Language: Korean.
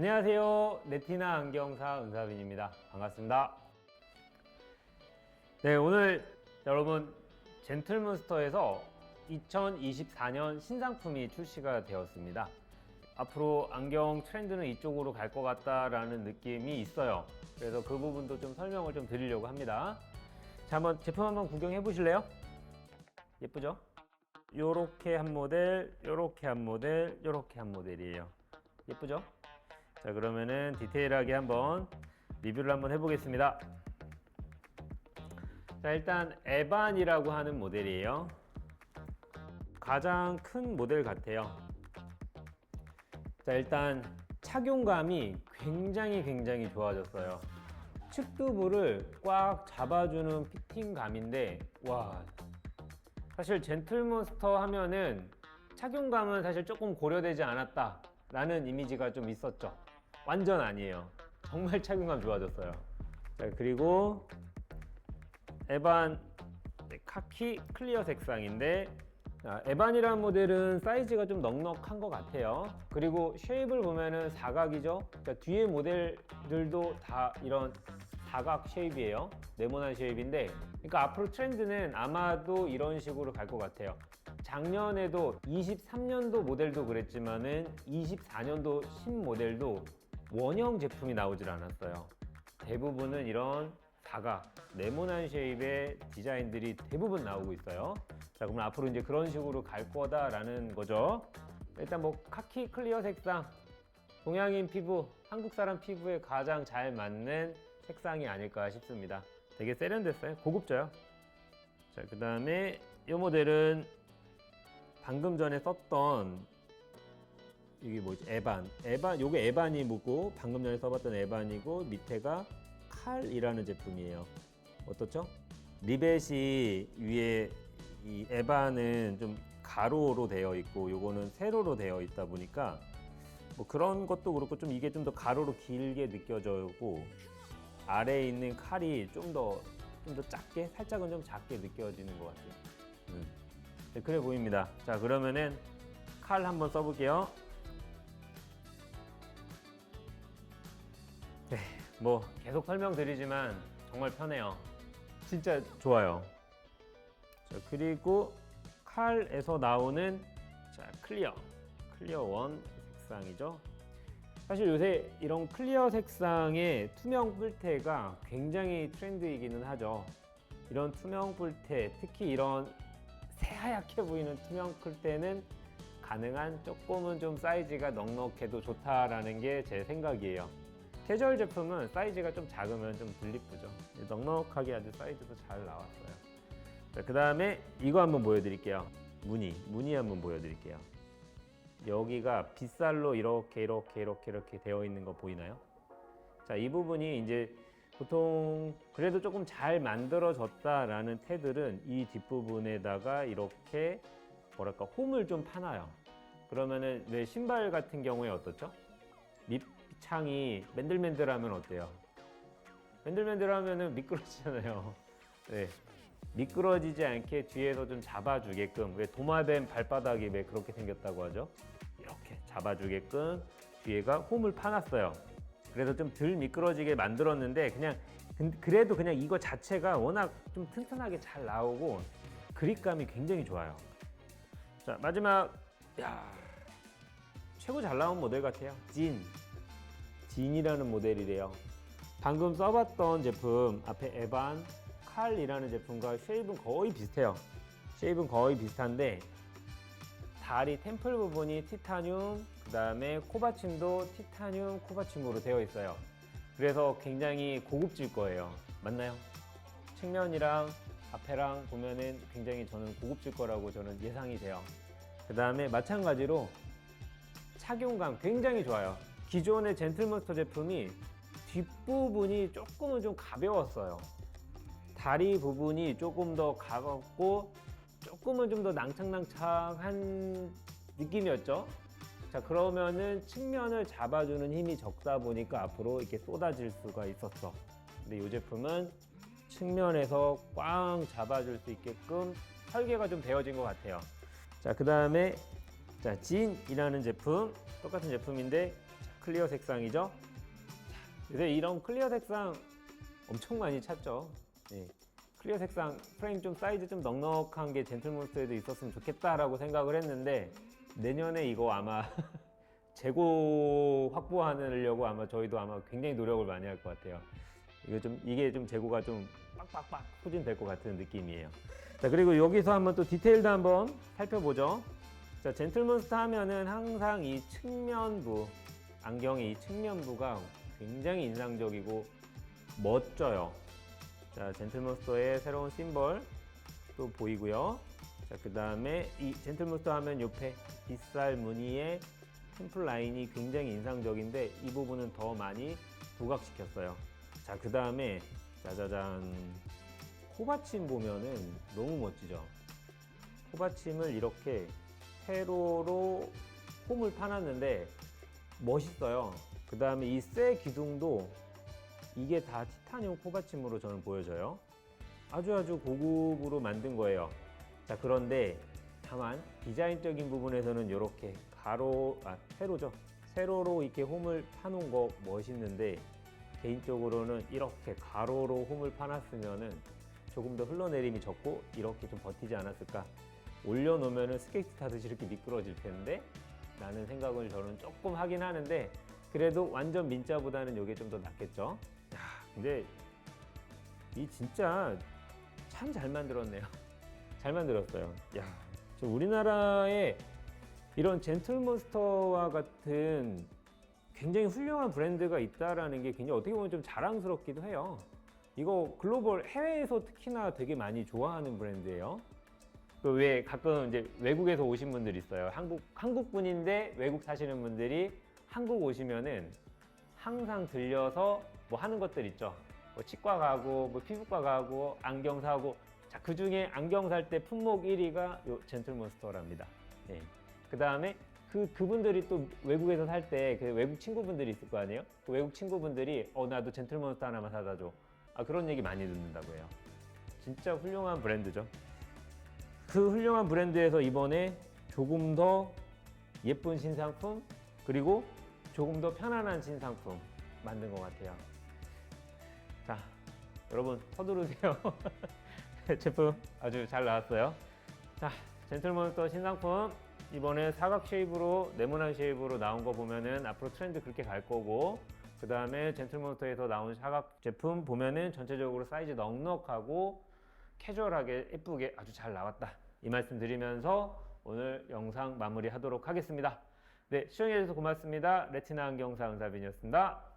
안녕하세요. 네티나 안경사 은사빈입니다. 반갑습니다. 네, 오늘 여러분 젠틀몬스터에서 2024년 신상품이 출시가 되었습니다. 앞으로 안경 트렌드는 이쪽으로 갈 것 같다라는 느낌이 있어요. 그래서 그 부분도 좀 설명을 좀 드리려고 합니다. 자, 한번 제품 한번 구경해 보실래요? 예쁘죠? 요렇게 한 모델, 요렇게 한 모델, 요렇게 한 모델이에요. 예쁘죠? 자, 그러면은 디테일하게 한번 리뷰를 한번 해보겠습니다. 자, 일단 에반이라고 하는 모델이에요. 가장 큰 모델 같아요. 자, 일단 착용감이 굉장히 굉장히 좋아졌어요. 측두부를 꽉 잡아주는 피팅감인데, 와, 사실 젠틀몬스터 하면은 착용감은 사실 조금 고려되지 않았다 라는 이미지가 좀 있었죠. 완전 아니에요. 정말 착용감 좋아졌어요. 자, 그리고 에반 네, 카키 클리어 색상인데 자, 에반이라는 모델은 사이즈가 좀 넉넉한 것 같아요. 그리고 쉐입을 보면은 사각이죠. 그러니까 뒤에 모델들도 다 이런 사각 쉐입이에요. 네모난 쉐입인데, 그러니까 앞으로 트렌드는 아마도 이런 식으로 갈 것 같아요. 작년에도 23년도 모델도 그랬지만은 24년도 신 모델도 원형 제품이 나오질 않았어요. 대부분은 이런 사각, 네모난 쉐입의 디자인들이 대부분 나오고 있어요. 자, 그러면 앞으로 이제 그런 식으로 갈 거다라는 거죠. 일단 뭐 카키 클리어 색상, 동양인 피부, 한국 사람 피부에 가장 잘 맞는 색상이 아닐까 싶습니다. 되게 세련됐어요. 고급져요. 자, 그 다음에 이 모델은 방금 전에 썼던 이게 뭐지? 에반. 에반, 요게 에반이 묻고 방금 전에 써봤던 에반이고 밑에가 칼이라는 제품이에요. 어떻죠? 리벳이 위에 이 에반은 좀 가로로 되어 있고 요거는 세로로 되어 있다 보니까 뭐 그런 것도 그렇고 좀 이게 좀 더 가로로 길게 느껴져고 아래에 있는 칼이 좀 더 좀 더 작게 살짝은 좀 작게 느껴지는 것 같아요. 음. 네, 그래 보입니다. 자 그러면은 칼 한번 써볼게요. 뭐 계속 설명드리지만 정말 편해요. 진짜 좋아요. 자 그리고 칼에서 나오는 자 클리어 클리어 원 색상이죠. 사실 요새 이런 클리어 색상의 투명 뿔테가 굉장히 트렌드이기는 하죠. 이런 투명 뿔테, 특히 이런 새하얗게 보이는 투명 뿔테는 가능한 조금은 좀 사이즈가 넉넉해도 좋다라는 게 제 생각이에요. 캐주얼 제품은 사이즈가 좀 작으면 좀 덜리쁘죠. 넉넉하게 아주 사이즈도 잘 나왔어요. 자, 그 다음에 이거 한번 보여드릴게요. 무늬, 무늬 한번 보여드릴게요. 여기가 빗살로 이렇게 이렇게 이렇게 이렇게 되어 있는 거 보이나요? 자, 이 부분이 이제 보통 그래도 조금 잘 만들어졌다라는 테들은 이 뒷부분에다가 이렇게 뭐랄까 홈을 좀 파놔요. 그러면은 왜 신발 같은 경우에 어떻죠? 밑창이 맨들맨들하면 어때요? 맨들맨들하면은 미끄러지잖아요. 네. 미끄러지지 않게 뒤에서 좀 잡아주게끔 왜 도마뱀 발바닥이 왜 그렇게 생겼다고 하죠? 이렇게 잡아주게끔 뒤에가 홈을 파놨어요. 그래서 좀 덜 미끄러지게 만들었는데 그냥 근- 그래도 그냥 이거 자체가 워낙 좀 튼튼하게 잘 나오고 그립감이 굉장히 좋아요. 자 마지막 야 최고 잘 나온 모델 같아요. 진 진이라는 모델이래요. 방금 써봤던 제품 앞에 에반 칼이라는 제품과 쉐입은 거의 비슷해요. 쉐입은 거의 비슷한데 다리 템플 부분이 티타늄, 그 다음에 코받침도 티타늄 코받침으로 되어 있어요. 그래서 굉장히 고급질 거예요. 맞나요? 측면이랑 앞에랑 보면은 굉장히 저는 고급질 거라고 저는 예상이 돼요. 그 다음에 마찬가지로 착용감 굉장히 좋아요. 기존의 젠틀몬스터 제품이 뒷부분이 조금은 좀 가벼웠어요. 다리 부분이 조금 더 가볍고 조금은 좀 더 낭창낭창한 느낌이었죠. 자 그러면은 측면을 잡아주는 힘이 적다 보니까 앞으로 이렇게 쏟아질 수가 있었어. 근데 이 제품은 측면에서 꽝 잡아줄 수 있게끔 설계가 좀 되어진 것 같아요. 자 그 다음에 자 진이라는 제품 똑같은 제품인데 자, 클리어 색상이죠. 요새 이런 클리어 색상 엄청 많이 찾죠. 예. 클리어 색상 프레임 좀 사이즈 좀 넉넉한 게 젠틀몬스터에도 있었으면 좋겠다라고 생각을 했는데 내년에 이거 아마 재고 확보하려고 아마 저희도 아마 굉장히 노력을 많이 할 것 같아요. 이거 좀 이게 좀 재고가 좀 빡빡빡 소진될 것 같은 느낌이에요. 자 그리고 여기서 한번 또 디테일도 한번 살펴보죠. 자 젠틀몬스터 하면은 항상 이 측면부 안경의 이 측면부가 굉장히 인상적이고 멋져요. 자 젠틀몬스터의 새로운 심벌 또 보이고요. 자 그 다음에 이 젠틀몬스터 하면 옆에 빗살 무늬의 템플 라인이 굉장히 인상적인데 이 부분은 더 많이 부각시켰어요. 자, 그 다음에 짜자잔 코받침 보면은 너무 멋지죠. 코받침을 이렇게 세로로 홈을 파놨는데 멋있어요. 그 다음에 이 쇠 기둥도 이게 다 티타늄 코받침으로 저는 보여져요. 아주 아주 고급으로 만든 거예요. 자, 그런데 다만 디자인적인 부분에서는 이렇게 가로, 아, 세로죠. 세로로 이렇게 홈을 파놓은 거 멋있는데 개인적으로는 이렇게 가로로 홈을 파놨으면은 조금 더 흘러내림이 적고 이렇게 좀 버티지 않았을까. 올려놓으면은 스케이트 타듯이 이렇게 미끄러질 텐데 라는 생각을 저는 조금 하긴 하는데 그래도 완전 민자보다는 이게 좀 더 낫겠죠. 야, 근데 이 진짜 참 잘 만들었네요. 잘 만들었어요. 야, 저 우리나라에 이런 젠틀몬스터와 같은 굉장히 훌륭한 브랜드가 있다라는 게 굉장히 어떻게 보면 좀 자랑스럽기도 해요. 이거 글로벌 해외에서 특히나 되게 많이 좋아하는 브랜드예요. 그 왜 가끔 이제 외국에서 오신 분들 있어요. 한국 한국 분인데 외국 사시는 분들이 한국 오시면은 항상 들려서 뭐 하는 것들 있죠. 뭐 치과 가고 뭐 피부과 가고 안경 사고 자, 그 중에 안경 살 때 품목 1위가 요 젠틀몬스터랍니다. 예. 그 다음에 그 그분들이 또 외국에서 살 때 그 외국 친구분들이 있을 거 아니에요? 그 외국 친구분들이 어 나도 젠틀몬스터 하나만 사다 줘. 아 그런 얘기 많이 듣는다고 해요. 진짜 훌륭한 브랜드죠. 그 훌륭한 브랜드에서 이번에 조금 더 예쁜 신상품 그리고 조금 더 편안한 신상품 만든 것 같아요. 자, 여러분 서두르세요. 제품 아주 잘 나왔어요. 자, 젠틀몬스터 신상품 이번에 사각 쉐입으로 네모난 쉐입으로 나온 거 보면은 앞으로 트렌드 그렇게 갈 거고 그 다음에 젠틀몬스터에서 나온 사각 제품 보면은 전체적으로 사이즈 넉넉하고 캐주얼하게 예쁘게 아주 잘 나왔다 이 말씀 드리면서 오늘 영상 마무리하도록 하겠습니다. 네 시청해주셔서 고맙습니다. 레티나 안경사 은사빈이었습니다.